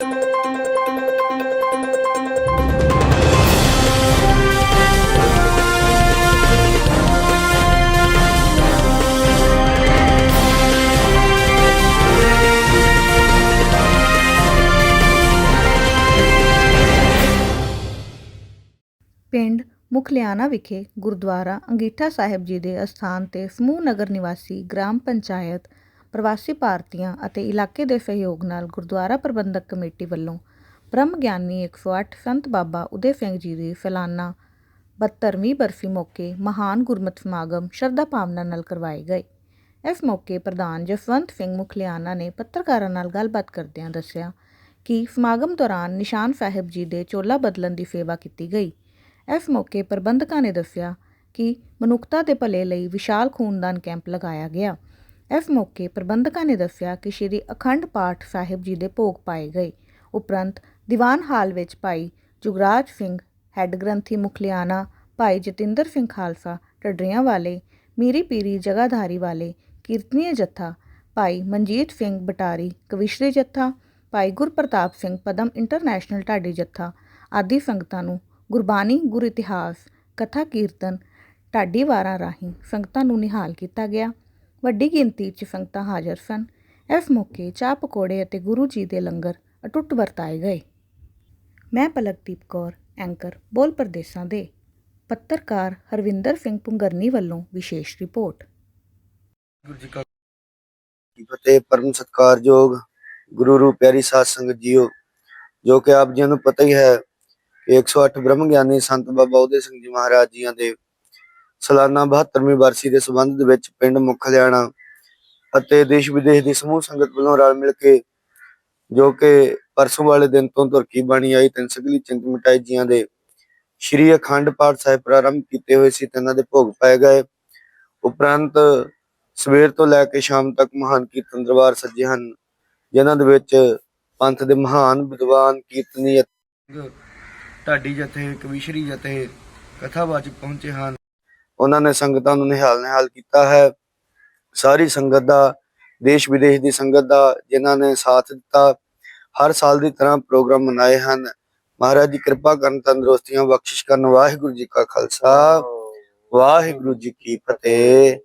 ਪਿੰਡ ਮੁਖਲਿਆਣਾ ਵਿਖੇ ਗੁਰਦੁਆਰਾ ਅੰਗੀਠਾ ਸਾਹਿਬ ਜੀ ਦੇ ਅਸਥਾਨ ਤੇ ਸਮੂਹ ਨਗਰ ਨਿਵਾਸੀ ਗ੍ਰਾਮ ਪੰਚਾਇਤ ਪ੍ਰਵਾਸੀ ਭਾਰਤੀਆਂ ਅਤੇ ਇਲਾਕੇ ਦੇ ਸਹਿਯੋਗ ਨਾਲ ਗੁਰਦੁਆਰਾ ਪ੍ਰਬੰਧਕ ਕਮੇਟੀ ਵੱਲੋਂ ਬ੍ਰਹਮ ਗਿਆਨੀ 108 ਸੰਤ ਬਾਬਾ ਉਦੇ ਸਿੰਘ ਜੀ ਦੀ ਸਾਲਾਨਾ 72ਵੀਂ ਬਰਸੀ ਮੌਕੇ ਮਹਾਨ ਗੁਰਮਤਿ ਸਮਾਗਮ ਸ਼ਰਧਾ ਭਾਵਨਾ ਨਾਲ ਕਰਵਾਏ ਗਏ। ਇਸ ਮੌਕੇ ਪ੍ਰਧਾਨ ਜਸਵੰਤ ਸਿੰਘ ਮੁਖਲਿਆਣਾ ਨੇ ਪੱਤਰਕਾਰਾਂ ਨਾਲ ਗੱਲਬਾਤ ਕਰਦਿਆਂ ਦੱਸਿਆ ਕਿ ਸਮਾਗਮ ਦੌਰਾਨ ਨਿਸ਼ਾਨ ਸਾਹਿਬ ਜੀ ਦੇ ਚੋਲਾ ਬਦਲਣ ਦੀ ਸੇਵਾ ਕੀਤੀ ਗਈ। ਇਸ ਮੌਕੇ ਪ੍ਰਬੰਧਕਾਂ ਨੇ ਦੱਸਿਆ ਕਿ ਮਨੁੱਖਤਾ ਦੇ ਭਲੇ ਲਈ ਵਿਸ਼ਾਲ ਖੂਨਦਾਨ ਕੈਂਪ ਲਗਾਇਆ ਗਿਆ। ਇਸ ਮੌਕੇ ਪ੍ਰਬੰਧਕਾਂ ਨੇ ਦੱਸਿਆ ਕਿ ਸ਼੍ਰੀ ਅਖੰਡ ਪਾਠ ਸਾਹਿਬ ਜੀ ਦੇ ਭੋਗ ਪਾਏ ਗਏ। ਉਪਰੰਤ ਦੀਵਾਨ ਹਾਲ ਵਿੱਚ ਭਾਈ ਜੁਗਰਾਜ ਸਿੰਘ, ਹੈੱਡ ਗ੍ਰੰਥੀ ਮੁਖਲਿਆਣਾ, ਭਾਈ ਜਤਿੰਦਰ ਸਿੰਘ ਖਾਲਸਾ ਟੱਡਰੀਆਂ ਵਾਲੇ, ਮੀਰੀ ਪੀਰੀ ਜਗਾਧਾਰੀ ਵਾਲੇ, ਕੀਰਤਨੀਏ ਜੱਥਾ, ਭਾਈ ਮਨਜੀਤ ਸਿੰਘ ਬਟਾਰੀ, ਕਵਿਸ਼ਰੀ ਜੱਥਾ, ਭਾਈ ਗੁਰਪ੍ਰਤਾਪ ਸਿੰਘ ਪਦਮ ਇੰਟਰਨੈਸ਼ਨਲ ਢਾਡੀ ਜੱਥਾ ਆਦਿ ਸੰਗਤਾਂ ਨੂੰ ਗੁਰਬਾਣੀ, ਗੁਰ ਇਤਿਹਾਸ, ਕਥਾ ਕੀਰਤਨ, ਢਾਡੀ ਵਾਰਾਂ ਰਾਹੀਂ ਸੰਗਤਾਂ ਨੂੰ ਨਿਹਾਲ ਕੀਤਾ ਗਿਆ। ਵੱਡੀ ਗਿਣਤੀ 'ਚ ਸੰਗਤਾਂ ਹਾਜ਼ਰ ਸਨ। ਇਸ ਮੌਕੇ ਚਾਹ ਪਕੌੜੇ ਅਤੇ ਗੁਰੂ ਜੀ ਦੇ ਲੰਗਰ ਅਟੁੱਟ ਵਰਤਾਏ ਗਏ। ਮੈਂ ਪਲਕਦੀਪ ਕੌਰ ਐਂਕਰ ਬੋਲ ਪ੍ਰਦੇਸ਼ਾਂ ਦੇ ਪੱਤਰਕਾਰ ਹਰਵਿੰਦਰ ਸਿੰਘ ਪੁੰਗਰਨੀ ਵੱਲੋਂ ਵਿਸ਼ੇਸ਼ ਰਿਪੋਰਟ। ਗੁਰੂ ਜੀ ਕਾ ਕੀ ਫਤਿਹ ਪਰਮ ਸਤਕਾਰਯੋਗ ਗੁਰੂ ਰੂਪ ਪਿਆਰੀ ਸਾਧ ਸੰਗਤ ਜੀਓ ਜੋ ਕਿ ਆਪ ਜੀ ਨੂੰ ਪਤਾ ਹੀ ਹੈ ਕਿ 108 ਬ੍ਰਹਮ ਗਿਆਨੀ ਸੰਤ ਬਾਬਾ ਉਦੇ ਸਿੰਘ ਜੀ ਮਹਾਰਾਜ ਜੀਆਂ ਦੇ ਸਾਲਾਨਾ 72ਵੀਂ ਬਰਸੀ ਦੇ ਸੰਬੰਧ ਦੇ ਵਿੱਚ ਪਿੰਡ ਮੁੱਖ ਹਰਿਆਣਾ ਅਤੇ ਦੇਸ਼ ਵਿਦੇਸ਼ ਦੀ ਸਮੂਹ ਸੰਗਤ ਵੱਲੋਂ ਰਲ ਮਿਲ ਕੇ ਜੋ ਕਿ ਪਰਸੋਂ ਵਾਲੇ ਦਿਨ ਤੋਂ ਤੁਰਕੀ ਬਾਣੀ ਆਈ, ਤਿੰਨ ਸਗਲੀ ਚਿੰਤ ਮਿਟਾਈ ਜੀਆਂ ਦੇ ਸ਼੍ਰੀ ਅਖੰਡ ਪਾਠ ਸਾਹਿਬ ਪ੍ਰਾਰੰਭ ਕੀਤੇ ਹੋਏ ਸੀ, ਤਿੰਨਾਂ ਦੇ ਭੋਗ ਪਾਏ ਗਏ। ਉਪਰੰਤ ਸਵੇਰ ਤੋਂ ਲੈ ਕੇ ਸ਼ਾਮ ਤੱਕ ਮਹਾਨ ਕੀਰਤਨ ਦਰਬਾਰ ਸੱਜੇ ਹਨ, ਜਿਨ੍ਹਾਂ ਦੇ ਵਿੱਚ ਪੰਥ ਦੇ ਮਹਾਨ ਵਿਦਵਾਨ, ਕੀਰਤਨੀ ਢਾਡੀ ਜਥੇ ਕਵੀਸ਼ਰੀ ਜਥੇ ਕਥਾਵਾਚਕ ਪਹੁੰਚੇ ਹਨ। ਉਹਨਾਂ ਨੇ ਸੰਗਤਾਂ ਨੂੰ ਨਿਹਾਲ ਨਿਹਾਲ ਕੀਤਾ ਹੈ। ਸਾਰੀ ਸੰਗਤ ਦਾ, ਦੇਸ਼ ਵਿਦੇਸ਼ ਦੀ ਸੰਗਤ ਦਾ ਜਿਨ੍ਹਾਂ ਨੇ ਸਾਥ ਦਿੱਤਾ, ਹਰ ਸਾਲ ਦੀ ਤਰ੍ਹਾਂ ਪ੍ਰੋਗਰਾਮ ਮਨਾਏ ਹਨ। ਮਹਾਰਾਜ ਦੀ ਕਿਰਪਾ ਕਰਨ, ਤੰਦਰੁਸਤੀਆਂ ਬਖਸ਼ਿਸ਼ ਕਰਨ। ਵਾਹਿਗੁਰੂ ਜੀ ਕਾ ਖਾਲਸਾ, ਵਾਹਿਗੁਰੂ ਜੀ ਕੀ ਫਤਿਹ।